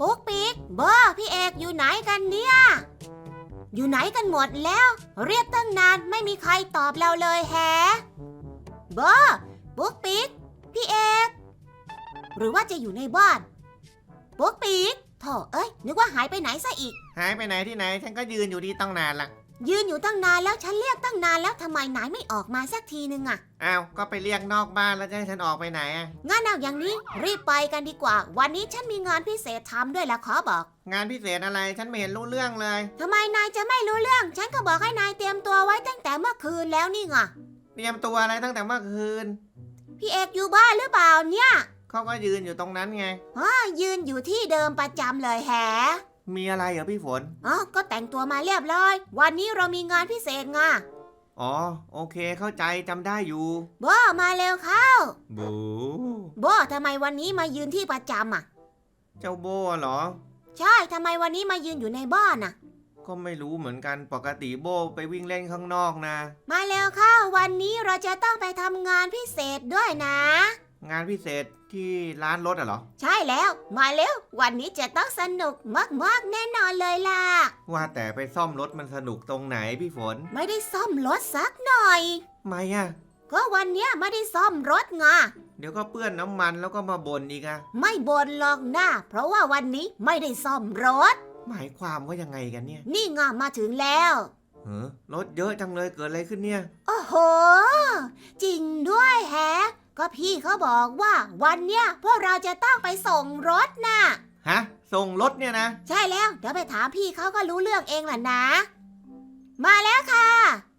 ปุ๊กปิ๊กเบอร์พี่เอกอยู่ไหนกันเนี่ย อยู่ไหนกันหมดแล้ว เรียกตั้งนานไม่มีใครตอบเราเลยแฮเบอร์ปุ๊กปิ๊กพี่เอกหรือว่าจะอยู่ในบ้านปุ๊กปิ๊กโถเอ้ยนึกว่าหายไปไหนซะอีก หายไปไหนที่ไหน ฉันก็ยืนอยู่ที่ตั้งนานละ ยืนอยู่ตั้งนานแล้วฉันเรียกตั้งนานแล้วทำไมนายไม่ออกมาสักทีนึงอะอ้าวก็ไปเรียกนอกบ้านแล้วจะให้ฉันออกไปไหนอะงั้นเอาอย่างนี้รีบไปกันดีกว่า วันนี้ฉันมีงานพิเศษทำด้วยละขอบอกงานพิเศษอะไรฉันไม่เห็นรู้เรื่องเลย ทำไมนายจะไม่รู้เรื่อง ฉันก็บอกให้นายเตรียมตัวไว้ตั้งแต่เมื่อคืนแล้วนี่ไงเตรียมตัวอะไรตั้งแต่เมื่อคืนพี่เอกอยู่บ้านหรือเปล่าเนี่ยเขาก็ยืนอยู่ตรงนั้นไงอ้ายืนอยู่ที่เดิมประจำเลยแฮะ มีอะไรเหรอพี่ฝน อ๋อ ก็แต่งตัวมาเรียบร้อย วันนี้เรามีงานพิเศษไงอ๋อ โอเคเข้าใจจำได้อยู่โบมาเร็วเข้าบูโบทำไมวันนี้มายืนที่ประจำอะ เจ้าโบเหรอ ใช่ทำไมวันนี้มายืนอยู่ในบ้านอะ ก็ไม่รู้เหมือนกันปกติโบไปวิ่งเล่นข้างนอกนะ มาเร็วเข้าวันนี้เราจะต้องไปทำงานพิเศษด้วยนะ งานพิเศษที่ร้านรถอะเหรอ ใช่แล้ว มาเร็ว วันนี้จะต้องสนุกมากๆแน่นอนเลยล่ะ ว่าแต่ไปซ่อมรถมันสนุกตรงไหนพี่ฝน ไม่ได้ซ่อมรถสักหน่อย ไม่อะก็วันเนี้ยไม่ได้ซ่อมรถไงเดี๋ยวก็เปื้อนน้ำมันแล้วก็มาบ่นอีกอะไม่บ่นหรอกนะเพราะว่าวันนี้ไม่ได้ซ่อมรถ หมายความว่ายังไงกันเนี่ยนี่ไงมาถึงแล้วเออรถเยอะจังเลยเกิดอะไรขึ้นเนี่ย โอ้โห จริงด้วยแฮะ ก็พี่เขาบอกว่าวันเนี้ยพวกเราจะต้องไปส่งรถน่ะ ฮะ ส่งรถเนี่ยนะ ใช่แล้ว เดี๋ยวไปถามพี่เขาก็รู้เรื่องเองแหละนะ มาแล้วค่ะ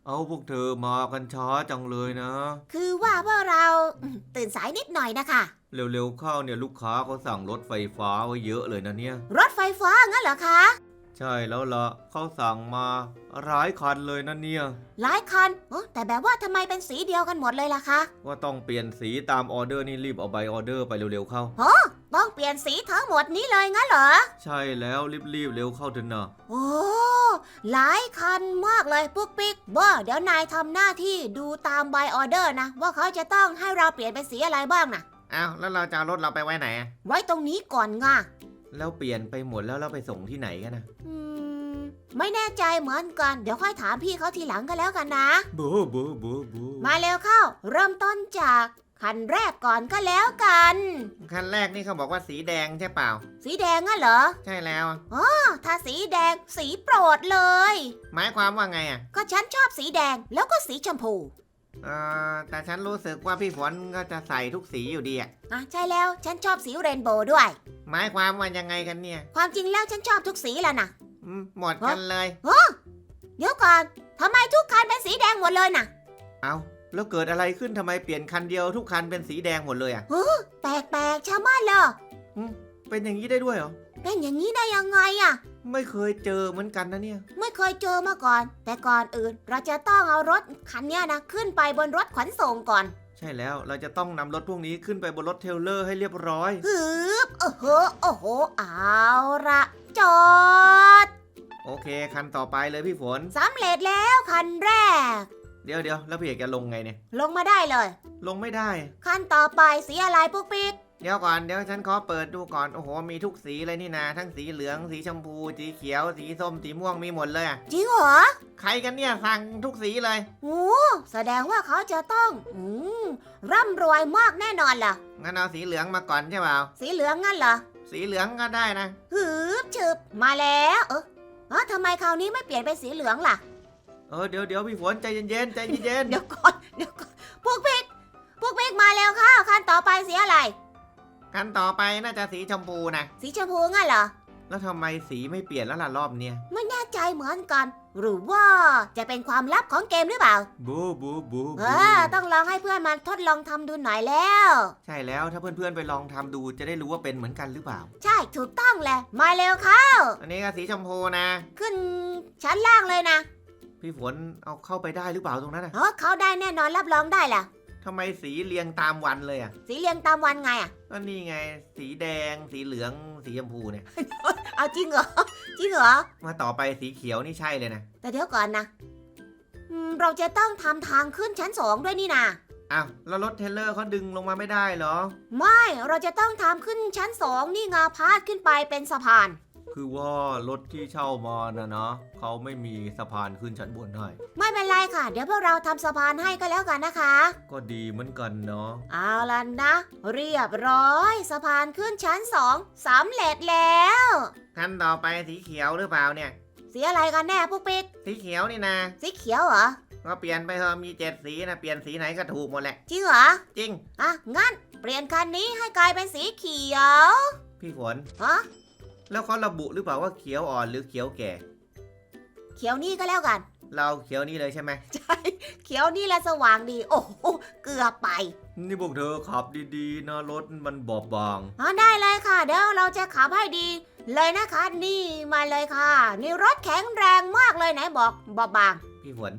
เอาพวกเธอมากันช้าจังเลยนะ คือว่าพวกเราอืมตื่นสายนิดหน่อยนะคะ เร็วๆเข้าเนี่ยลูกค้าเขาสั่งรถไฟฟ้าไว้เยอะเลยนะเนี่ย รถไฟฟ้างั้นเหรอคะ ใช่แล้วละเขาสั่งมาร้ายคันเลยนะเนี่ย หลายคันอ๋อแต่แบบว่าทำไมเป็นสีเดียวกันหมดเลยล่ะคะ ว่าต้องเปลี่ยนสีตามออเดอร์นี่รีบเอาใบออเดอร์ไปเร็วๆเข้า ต้องเปลี่ยนสีทั้งหมดนี้เลยงั้นเหรอ ใช่แล้วรีบๆเร็วเข้าเถอะนะโอ้ หลายคันมากเลยปุ๊กปิ๊กบ่เดี๋ยวนายทำหน้าที่ดูตามใบออเดอร์นะ ว่าเขาจะต้องให้เราเปลี่ยนเป็นสีอะไรบ้างนะอ้าวแล้วเราจะเอารถเราไปไว้ไหนอะไว้ตรงนี้ก่อนง่ะ แล้วเปลี่ยนไปหมดแล้วเราไปส่งที่ไหนกันนะอืมไม่แน่ใจเหมือนกัน เดี๋ยวค่อยถามพี่เขาทีหลังก็แล้วกันนะ บูบูบูบูมาเร็วเข้า เริ่มต้นจากคันแรกก่อนก็แล้วกัน คันแรกนี่เขาบอกว่าสีแดงใช่เปล่า สีแดงงั้นเหรอใช่แล้วอ้อถ้าสีแดงสีโปรดเลย หมายความว่าไงอะ ก็ฉันชอบสีแดงแล้วก็สีชมพู เออแต่ฉันรู้สึกว่าพี่ฝนก็จะใส่ทุกสีอยู่ดีอะอะใช่แล้วฉันชอบสีเรนโบว์ด้วย หมายความว่ายังไงกันเนี่ยความจริงแล้วฉันชอบทุกสีแหละนะอืมหมดกันเลย เดี๋ยวก่อนทำไมทุกคันเป็นสีแดงหมดเลยน่ะเอาแล้วเกิดอะไรขึ้นทำไมเปลี่ยนคันเดียวทุกคันเป็นสีแดงหมดเลยอะแปลกๆชาวบ้านเลยเป็นอย่างนี้ได้ด้วยเหรอ เป็นอย่างนี้ได้ยังไงอะไม่เคยเจอเหมือนกันนะเนี่ย ไม่เคยเจอมาก่อน แต่ก่อนอื่นเราจะต้องเอารถคันเนี้ยนะขึ้นไปบนรถขนส่งก่อนใช่แล้วเราจะต้องนำรถพวกนี้ขึ้นไปบนรถเทรลเลอร์ให้เรียบร้อย ฮึบโอ้โหโอ้โหเอาละจอดโอเค คันต่อไปเลยพี่ฝน สำเร็จแล้วคันแรก เดี๋ยวเดี๋ยวแล้วพี่เอกจะลงไงเนี่ย ลงมาได้เลย ลงไม่ได้ คันต่อไปสีอะไรปุ๊กปิ๊ก เดี๋ยวก่อนเดี๋ยวฉันขอเปิดดูก่อนโอ้โหมีทุกสีเลยนี่นาทั้งสีเหลืองสีชมพู สีเขียว สีส้มสีม่วงมีหมดเลยอะจริงเหรอใครกันเนี่ยสั่งทุกสีเลย โอ้แสดงว่าเขาจะต้อง อืมร่ำรวยมากแน่นอนล่ะ งั้นเอาสีเหลืองมาก่อนใช่เปล่าสีเหลืองงั้นเหรอสีเหลืองก็ได้นะหืบฉึบมาแล้ว เออเออทำไมคราวนี้ไม่เปลี่ยนเป็นสีเหลืองล่ะ เออเดี๋ยวเดี๋ยวพี่ฝนใจเย็นๆใจเย็นเดี๋ยวก่อนเดี๋ยวก่อนพวกพิกพวกพิกมาแล้วค่ะคันต่อไปสีอะไร ๆคันต่อไปน่าจะสีชมพูนะ สีชมพูงั้นเหรอ แล้วทำไมสีไม่เปลี่ยนแล้วล่ะรอบเนี้ย ไม่แน่ใจเหมือนกัน หรือว่าจะเป็นความลับของเกมหรือเปล่า บูบูบูเออต้องลองให้เพื่อนมาทดลองทำดูหน่อยแล้ว ใช่แล้วถ้าเพื่อนๆไปลองทำดูจะได้รู้ว่าเป็นเหมือนกันหรือเปล่า ใช่ถูกต้องแหละ มาเร็วเข้าอันนี้ก็สีชมพูนะ ขึ้นชั้นล่างเลยนะพี่ฝนเอาเข้าไปได้หรือเปล่าตรงนั้นอะเออเขาได้แน่นอนรับรองได้แหละ ทำไมสีเรียงตามวันเลยอะสีเรียงตามวันไงอะ ก็นี่ไง สีแดง สีเหลือง สีชมพูเนี่ย เอาจริงเหรอ จริงเหรอ มาต่อไปสีเขียวนี่ใช่เลยนะแต่เดี๋ยวก่อนนะอืมเราจะต้องทำทางขึ้นชั้นสองด้วยนี่นาอ้าวแล้วรถเทรลเลอร์เขาดึงลงมาไม่ได้เหรอ ไม่ เราจะต้องทำขึ้นชั้นสองนี่ไงาพาดขึ้นไปเป็นสะพาน คือว่ารถที่เช่ามานะนะเขาไม่มีสะพานขึ้นชั้นบนให้ไม่เป็นไรค่ะ เดี๋ยวพวกเราทำสะพานให้ก็แล้วกันนะคะ ก็ดีเหมือนกันเนาะเอาล่ะนะ เรียบร้อย สะพานขึ้นชั้นสองสำเร็จแล้วขั้นต่อไปสีเขียวหรือเปล่าเนี่ย สีอะไรกันแน่พวกปิ๊กสีเขียวนี่นะสีเขียวเหรอก็เปลี่ยนไปเถอะมีเจ็ดสีนะเปลี่ยนสีไหนก็ถูกหมดแหละ จริงเหรอจริง อะงั้น เปลี่ยนคันนี้ให้กลายเป็นสีเขียว พี่ฝนฮะ แล้วเขาระบุหรือเปล่าว่าเขียวอ่อนหรือเขียวแก่ เขียวนี่ก็แล้วกัน เราเขียวนี้เลยใช่ไหมใช่ เขียวนี่แหละสว่างดี โอ้โหเกือบไปนี่พวกเธอขับดีๆนะรถมันบอบบางอ๋อได้เลยค่ะ เดี๋ยวเราจะขับให้ดี เลยนะคะ นี่มาเลยค่ะ นี่รถแข็งแรงมากเลยไหนบอกบอบบาง พี่ฝน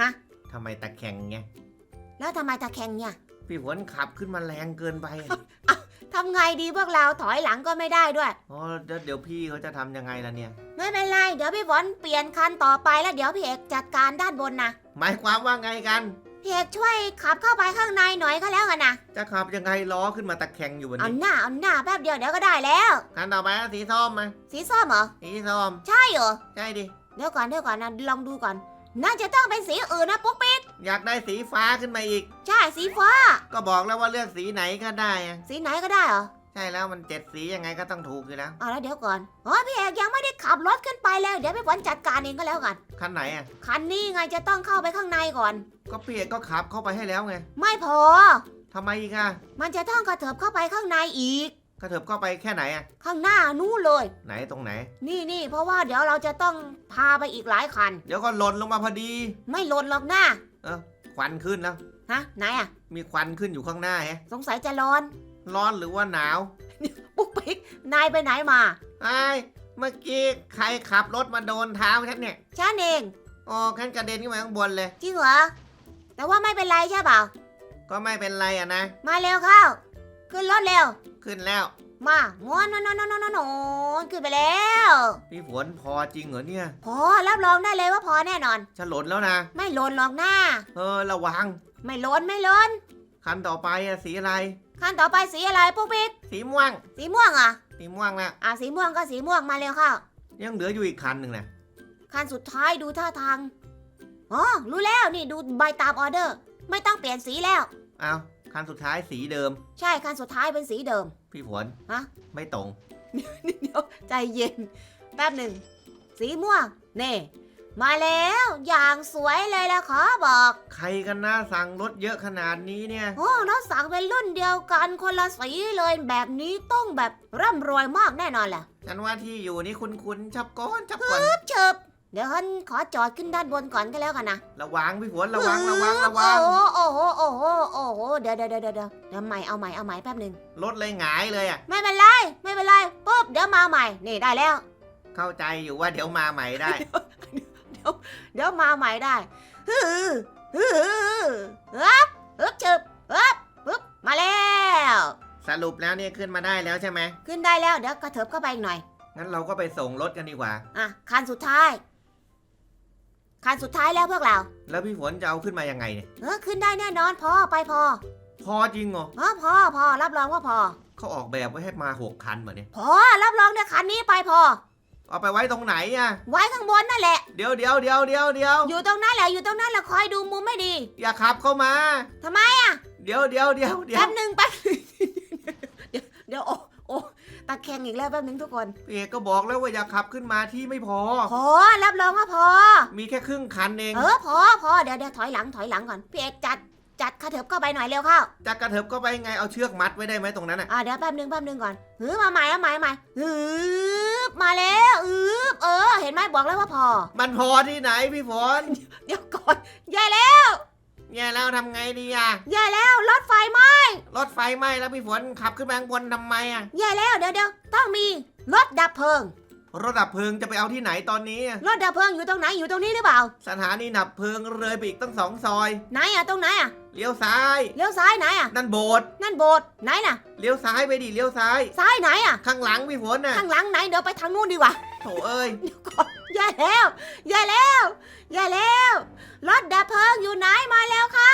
ฮะทำไมตะแคงไงแล้วทำไมตะแคงเนี่ยพี่ฝนขับขึ้นมาแรงเกินไปอะ ทำไงดีพวกเราถอยหลังก็ไม่ได้ด้วย อ๋อเดี๋ยวเดี๋ยวพี่เขาจะทำยังไงล่ะเนี่ย ไม่เป็นไรเดี๋ยวพี่ฝนเปลี่ยนคันต่อไปแล้วเดี๋ยวพี่เอกจัดการด้านบนนะหมายความว่าไงกัน พี่เอกช่วยขับเข้าไปข้างในหน่อยก็แล้วกันนะจะขับยังไงล้อขึ้นมาตะแคงอยู่วันเอานี้หน้าเอาหน้าแป๊บเดียวเดี๋ยวก็ได้แล้ว คันต่อไปก็สีส้มมาสีส้มเหรอสีส้ม ใช่เหรอ ใช่ดิ เดี๋ยวก่อนเดี๋ยวก่อนนะลองดูก่อน น่าจะต้องเป็นสีอื่นนะปุ๊กปิ๊กอยากได้สีฟ้าขึ้นมาอีก ใช่สีฟ้า ก็บอกแล้วว่าเลือกสีไหนก็ได้อะสีไหนก็ได้เหรอใช่แล้วมันเจ็ดสียังไงก็ต้องถูกอยู่แล้วเอาแล้วเดี๋ยวก่อนอ๋อพี่เอกยังไม่ได้ขับรถขึ้นไปเลยเดี๋ยวพี่ฝนจัดการเองก็แล้วกันคันไหนอะ คันนี้ไงจะต้องเข้าไปข้างในก่อน ก็พี่เอกก็ขับเข้าไปให้แล้วไง ไม่พอทำไมอีกอะมันจะต้องกระเถิบเข้าไปข้างในอีก กระเถิบเข้าไปแค่ไหนอะข้างหน้านู่นเลย ไหนตรงไหน นี่นี่เพราะว่าเดี๋ยวเราจะต้องพาไปอีกหลายคัน เดี๋ยวก็หล่นลงมาพอดี ไม่หล่นหรอกหน้าเออควันขึ้นแล้ว ฮะไหนอะมีควันขึ้นอยู่ข้างหน้าแฮะ สงสัยจะร้อน ร้อนหรือว่าหนาวปุ๊กปิ๊กนายไปไหนมาไอ้ายเมื่อกี้ใครขับรถมาโดนเท้าฉันเนี่ยฉันเองอ๋อฉันกระเด็นขึ้นมาข้างบนเลย จริงเหรอแต่ว่าไม่เป็นไรใช่เปล่า ก็ไม่เป็นไรอะนะ มาเร็วเข้า ขึ้นรถเร็ว ขึ้นแล้ว มาม้วนนนนนนนขึ้นไปแล้ว พี่ฝนพอจริงเหรอเนี่ย พอรับรองได้เลยว่าพอแน่นอน ฉันหล่นแล้วนะ ไม่หล่นหรอกหน้า เออระวัง ไม่หล่นไม่หล่นคันต่อไปอะสีอะไรขั้นต่อไปสีอะไรปุ๊กปิ๊ก สีม่วง สีม่วงเหรอะ สีม่วงนะอะสีม่วงก็สีม่วงมาเร็วเข้า ยังเหลืออยู่อีกคันหนึ่งนะขั้นสุดท้ายดูท่าทาง อ๋อรู้แล้วนี่ดูใบตามออเดอร์ ไม่ต้องเปลี่ยนสีแล้ว เอา คันสุดท้ายสีเดิม ใช่ขั้นสุดท้ายเป็นสีเดิม พี่ฝนฮะ ไม่ตรง เดี๋ยวใจเย็น แป๊บหนึ่ง สีม่วงเน่มาแล้วอย่างสวยเลยละขอบอกใครกันนะสั่งรถเยอะขนาดนี้เนี่ย โอ้เราสั่งเป็นรุ่นเดียวกันคนละสีเลยแบบนี้ต้องแบบร่ำรวยมากแน่นอนแหละฉันว่าที่อยู่นี่คุณคุณชับก้อนชับก้อนเชิบ เดี๋ยวฉันขอจอดขึ้นด้านบนก่อนก็แล้วกันนะระวังพี่ฝนระวังระวังระวังโอ้โหโอ้โหโอ้โหโอ้โหเดี๋ยวเดี๋ยวเดี๋ยวเดี๋ยวเดี๋ยวใหม่เอาใหม่เอาใหม่แป๊บหนึ่งรถเลยหงายเลยอะไม่เป็นไรไม่เป็นไรปุ๊บเดี๋ยวมาใหม่นี่ได้แล้ว เข้าใจอยู่ว่าเดี๋ยวมาใหม่ได้ เดี๋ยวมาใหม่ได้ฮึฮึฮึบฮึบเชิบฮึบฮึบมาแล้ว สรุปแล้วเนี่ยขึ้นมาได้แล้วใช่ไหมขึ้นได้แล้วเดี๋ยวกระเถิบเข้าไปอีกหน่อยงั้นเราก็ไปส่งรถกันดีกว่าอะคันสุดท้าย คันสุดท้ายแล้วพวกเรา แล้วพี่ฝนจะเอาขึ้นมายังไงเนี่ยเออขึ้นได้แน่นอนพอไปพอพอจริงเหรอเออพอพอรับรองว่าพอ เขาออกแบบไว้ให้มาหกคันเหมือนเนี่ยพอรับรองเนี่ยคันนี้ไปพอ เอาไปไว้ตรงไหนอะไว้ข้างบนนั่นแหละ เดี๋ยวเดี๋ยวเดี๋ยวเดี๋ยวเดี๋ยวอยู่ตรงนั้นแหละอยู่ตรงนั้นแหละคอยดูมุมไม่ดี อย่าขับเข้ามาทำไมเดี๋ยวเดี๋ยวเดี๋ยวเดี๋ยวแป๊บหนึ่งแป๊บหนึ่งเดี๋ยวเดี๋ยวโอ้โอ้ ตะแคงอีกแล้วแป๊บหนึ่งทุกคนพี่เอกก็บอกแล้วว่าอย่าขับขึ้นมาที่ไม่พอ พอรับรองว่าพอ มีแค่ครึ่งคันเองเออพอพอเดี๋ยวเดี๋ยวถอยหลังถอยหลังก่อนพี่เอกจัดจัดกระเถิบเข้าไปหน่อยเร็วเข้าจะกระเถิบก็ไปไงเอาเชือกมัดไว้ได้ไหมตรงนั้นอะอ่าเดี๋ยวแป๊บหนึ่งแป๊บหนึ่งก่อนหือมาใหม่มาใหม่มาใหม่หือมาแล้วอืบเออ เห็นไหมบอกแล้วว่าพอ มันพอที่ไหนพี่ฝนเดี๋ยวก่อนแย่แล้ว แย่แล้วทำไงดีอะแย่แล้วรถไฟไหมรถไฟไหม้แล้วพี่ฝนขับขึ้นมาข้างบนทำไมอะแย่แล้วเดี๋ยวเดี๋ยวต้องมีรถดับเพลิง รถดับเพลิงจะไปเอาที่ไหนตอนนี้อะรถดับเพลิงอยู่ตรงไหนอยู่ตรงนี้หรือเปล่า สถานีดับเพลิงเลยไปอีกตั้งสองซอย ไหนอะตรงไหนอะเลี้ยวซ้าย เลี้ยวซ้ายไหนอะนั่นโบสถ์นั่นโบสถ์ไหนน่ะ เลี้ยวซ้ายไปดิเลี้ยวซ้าย ซ้ายไหนอะข้างหลังพี่ฝนน่ะข้างหลังไหนเดี๋ยวไปทางนู้นดีกว่า โถเอ้ย เดี๋ยวก่อน อย่าแล้ว อย่าแล้ว อย่าแล้ว รถดับเพลิงอยู่ไหนมาแล้วค่ะ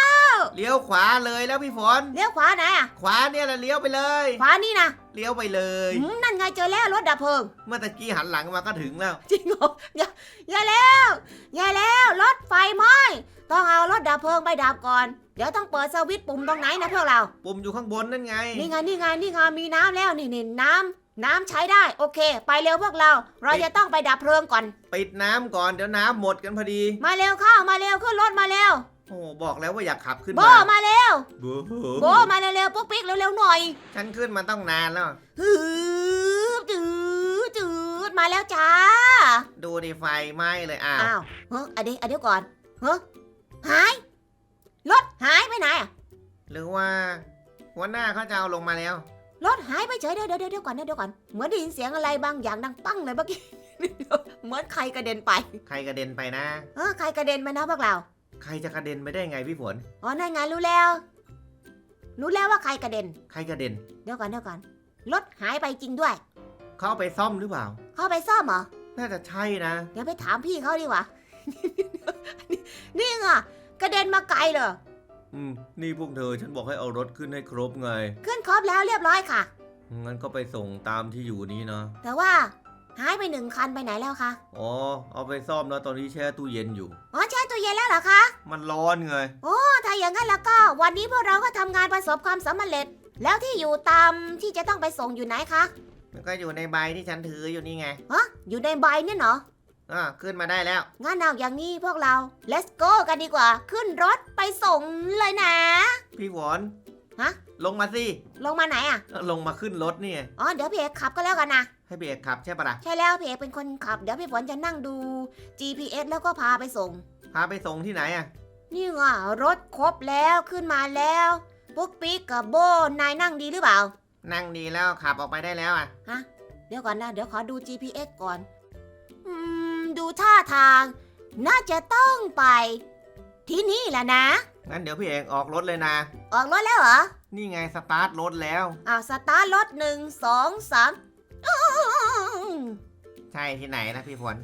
เลี้ยวขวาเลยแล้วพี่ฝน เลี้ยวขวาไหนอะ ขวาเนี่ยแหละเลี้ยวไปเลย ขวานี่นะเลี้ยวไปเลยหืมนั่นไงเจอแล้วรถดับเพลิง เมื่อตะกี้หันหลังมาก็ถึงแล้ว จริงเหรออย่าอย่าแล้ว อย่าแล้ว รถไฟไหม้ต้องเอารถดับเพลิงไปดับก่อน เดี๋ยวต้องเปิดสวิตช์ปุ่มตรงไหนนะพวกเรา ปุ่มอยู่ข้างบนนั่นไง นี่ไงนี่ไงนี่ไงมีน้ำแล้วนี่นี่น้ำ น้ำใช้ได้โอเค ไปเร็วพวกเรา เราจะต้องไปดับเพลิงก่อน ปิดน้ำก่อนเดี๋ยวน้ำหมดกันพอดี มาเร็วเข้ามาเร็วขึ้นรถมาเร็วโอ้บอกแล้วว่าอยากขับขึ้นโบมามาเร็วโบ้โบมาเร็วๆปุ๊กปิ๊กเร็วๆหน่อยฉันขึ้นมาต้องนานแล้ว ฮือจืดจืดมาแล้วจ้าดูดิไฟไหม้เลยอ้าวอ้าวเฮ้ยอันนี้อันนี้ก่อนเฮ้ยหายรถหายไปไหนอะหรือว่า หัวหน้าเขาจะเอาลงมาแล้ว รถหายไปเฉยเดี๋ยวเดี๋ยวเดี๋ยวก่อนเดี๋ยวก่อนเหมือนได้ยินเสียงอะไรบางอย่างดังปั้งเลยเมื่อกี้ เหมือนใครกระเด็นไปใครกระเด็นไปนะ เออใครกระเด็นไปนะพวกเราใครจะกระเด็นไปได้ไงพี่ฝนอ๋อนั่นไงรู้แล้วรู้แล้วว่าใครกระเด็น ใครกระเด็น เดี๋ยวก่อนเดี๋ยวก่อนรถหายไปจริงด้วย เขาเอาไปซ่อมหรือเปล่า เข้าไปซ่อมเหรอ น่าจะใช่นะ เดี๋ยวไปถามพี่เขาดีกว่า นี่ไงกระเด็นมาไกลเลย อืมนี่พวกเธอฉันบอกให้เอารถขึ้นให้ครบไง ขึ้นครบแล้วเรียบร้อยค่ะ งั้นก็ไปส่งตามที่อยู่นี้นะ แต่ว่าหายไปหนึ่งคันไปไหนแล้วคะ อ๋อ เอาไปซ่อมแล้วตอนนี้แช่ตู้เย็นอยู่ อ๋อแช่ตู้เย็นแล้วเหรอคะ มันร้อนไงถ้าอย่างนั้นแล้วก็ วันนี้พวกเราก็ทำงานประสบความสำเร็จ แล้วที่อยู่ตามที่จะต้องไปส่งอยู่ไหนคะมันก็อยู่ในใบที่ฉันถืออยู่นี่ไง ฮะอยู่ในใบเนี่ยเหรอ อ่าขึ้นมาได้แล้ว งั้นเอาอย่างนี้พวกเรา let's go กันดีกว่า ขึ้นรถไปส่งเลยนะ พี่ฝนฮะ ลงมาสิ ลงมาไหนอะเออลงมาขึ้นรถนี่อ๋อ เดี๋ยวพี่เอกขับก็แล้วกันนะ ให้พี่เอกขับใช่ปะล่ะ ใช่แล้วพี่เอกเป็นคนขับ เดี๋ยวพี่ฝนจะนั่งดู GPS แล้วก็พาไปส่ง พาไปส่งที่ไหนอะ นี่ไงรถครบแล้วขึ้นมาแล้วปุ๊กปิ๊กกับโบนายนั่งดีหรือเปล่า นั่งดีแล้วขับออกไปได้แล้วอะเดี๋ยวก่อนนะ เดี๋ยวขอดู GPS ก่อน อืม ดูท่าทาง น่าจะต้องไป ที่นี่แหละนะ งั้นเดี๋ยวพี่เอกออกรถเลยนะ ออกรถแล้วเหรอ นี่ไงสตาร์ทรถแล้วอ่าสตาร์ทรถหนึ่งสองสามอื้อใช่ที่ไหนนะพี่ฝน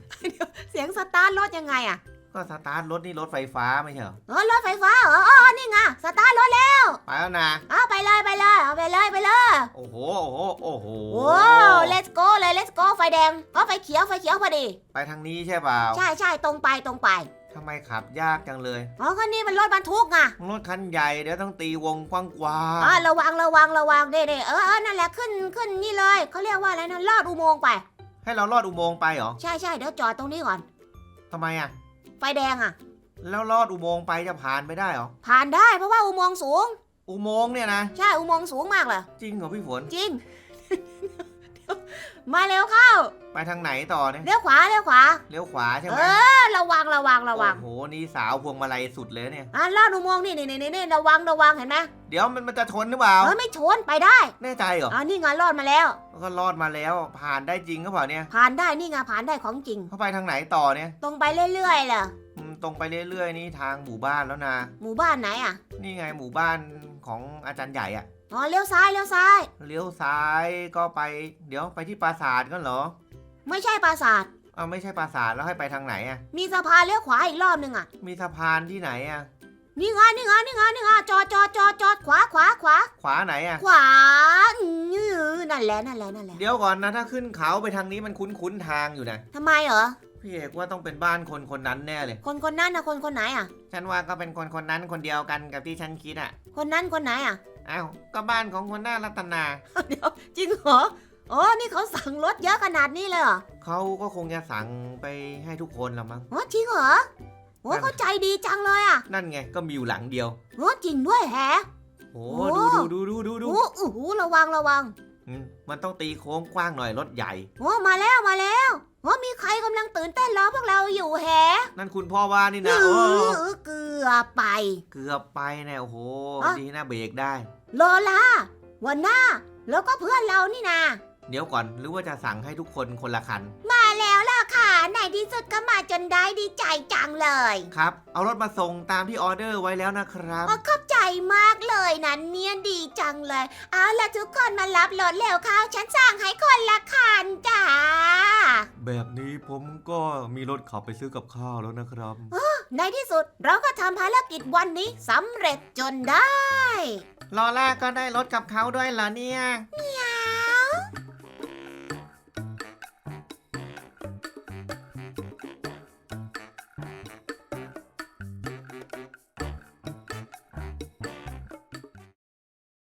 เสียงสตาร์ทรถยังไงอะ ก็สตาร์ทรถนี่รถไฟฟ้าไม่ใช่เหรอเออรถไฟฟ้าเหรออ๋อนี่ไงสตาร์ทรถแล้วไปแล้วนะ เอาไปเลยไปเลยเอาไปเลยไปเลยโอ้โห โอ้โห โอ้โหโอ้ let's go เลย let's go ไฟแดงก็ไฟเขียวไฟเขียวพอดี ไปทางนี้ใช่เปล่า ใช่ใช่ตรงไปตรงไปทำไมขับยากจังเลย อ๋อก็นี่มันรถบรรทุกไงรถคันใหญ่เดี๋ยวต้องตีวงกว้างอ่าระวังระวังระวังเด้เด้เออเออนั่นแหละขึ้นขึ้นนี่เลยเขาเรียกว่าอะไรนะลอดอุโมงค์ไปๆให้เราลอดอุโมงค์ไปเหรอ ใช่ใช่เดี๋ยวจอดตรงนี้ก่อนทำไมอะ ไฟแดงอะแล้วลอดอุโมงค์ไปจะผ่านไปได้เหรอ ผ่านได้เพราะว่าอุโมงค์สูง อุโมงค์เนี่ยนะ ใช่อุโมงค์สูงมากเลยจริงเหรอพี่ฝน จริง มาเร็วเข้าไปทางไหนต่อเนี่ยเลี้ยวขวาเลี้ยวขวา เลี้ยวขวาใช่ไหเอมอระวังระวังระวังโอ้โหนี่สาวพวงมาลัยสุดเลยเนี่ยอะลอดอุโมงค์นี่นี่นี่นี่ระวังระวังเห็นไหมเดี๋ยวมันมันจะชนหรือเปล่าเออไม่ชนไปได้แน่ใจเหรออ่านี่ไงรอดมาแล้วแล้วก็รอดมาแล้ว ผ่านได้จริงก็เปล่าเนี่ย ผ่านได้นี่ไงผ่านได้ของจริง เข้าไปทางไหนต่อเนี่ย ตรงไปเรื่อยๆเลยอืมตรงไปเรื่อยๆนี่ทางหมู่บ้านแล้วนะ หมู่บ้านไหนอะ นี่ไงหมู่บ้านของอาจารย์ใหญ่อะ อ๋อเลี้ยวซ้ายเลี้ยวซ้าย เลี้ยวซ้ายก็ไป เดี๋ยวไปที่ปราสาทกันเหรอไม่ใช่ปราสาท อ้าวไม่ใช่ปราสาทแล้วให้ไปทางไหนอะมีสะพานเลี้ยวขวาอีกรอบหนึ่งอะ มีสะพานที่ไหนอะนี่ไงนี่ไงนี่ไงนี่ไงจอดจอดจอดจอดขวาขวาขวา ขวาไหนอะขวาอื้อนั่นแหละนั่นแหละนั่นแหละเดี๋ยวก่อนนะถ้าขึ้นเขาไปทางนี้มันคุ้นๆทางอยู่นะทำไมเหรอ พี่เอกว่าต้องเป็นบ้านคนคนนั้นแน่เลย คนคนนั้นนะคนคนไหนอะ ฉันว่าก็เป็นคนคนนั้นคนเดียวกันกับที่ฉันคิดอะคนนั้นคนไหนอะ อ้าวก็บ้านของคนหน้ารัตนา เดี๋ยวจริงเหรออ๋อนี่เขาสั่งรถเยอะขนาดนี้เลยเหรอเขาก็คงจะสั่งไปให้ทุกคนละมั้งอ๋อจริงเหรอโอ้เขาใจดีจังเลยอะนั่นไงก็มีอยู่หลังเดียวโอ้จริงด้วยแฮะโอ้โอ้ดูดูดูดูดูดูโอ้โอ้โหระวังระวัง อืมมันต้องตีโค้งกว้างหน่อยรถใหญ่ โอ้มาแล้วมาแล้วโอ้มีใครกำลังตื่นเต้นรอพวกเราอยู่แฮะนั่นคุณพ่อว่านี่เอนะโอ้อเกือบไป เกือบไปเนี่ยโอ้โห อะ ดีนะเบรกได้ โลล่าวันหน้าแล้วก็เพื่อนเรานี่นา เดี๋ยวก่อนหรือว่าจะสั่งให้ทุกคนคนละคัน มาแล้วล่ะค่ะในที่สุดก็มาจนได้ดีใจจังเลย ครับ เอารถมาส่งตามที่ออเดอร์ไว้แล้วนะครับ โอ้ขอบใจมากเลยนะเนี่ยดีจังเลย เอาล่ะทุกคนมารับรถเร็วเข้าฉันสั่งให้คนละคันจ้าแบแบบนี้ผมก็มีรถขับไปซื้อกับข้าวแล้วนะครับ ในที่สุดเราก็ทำภารกิจวันนี้สำเร็จจนได้ ลอล่าก็ได้รถกับเขาด้วยเหรอเนี่ยเมีย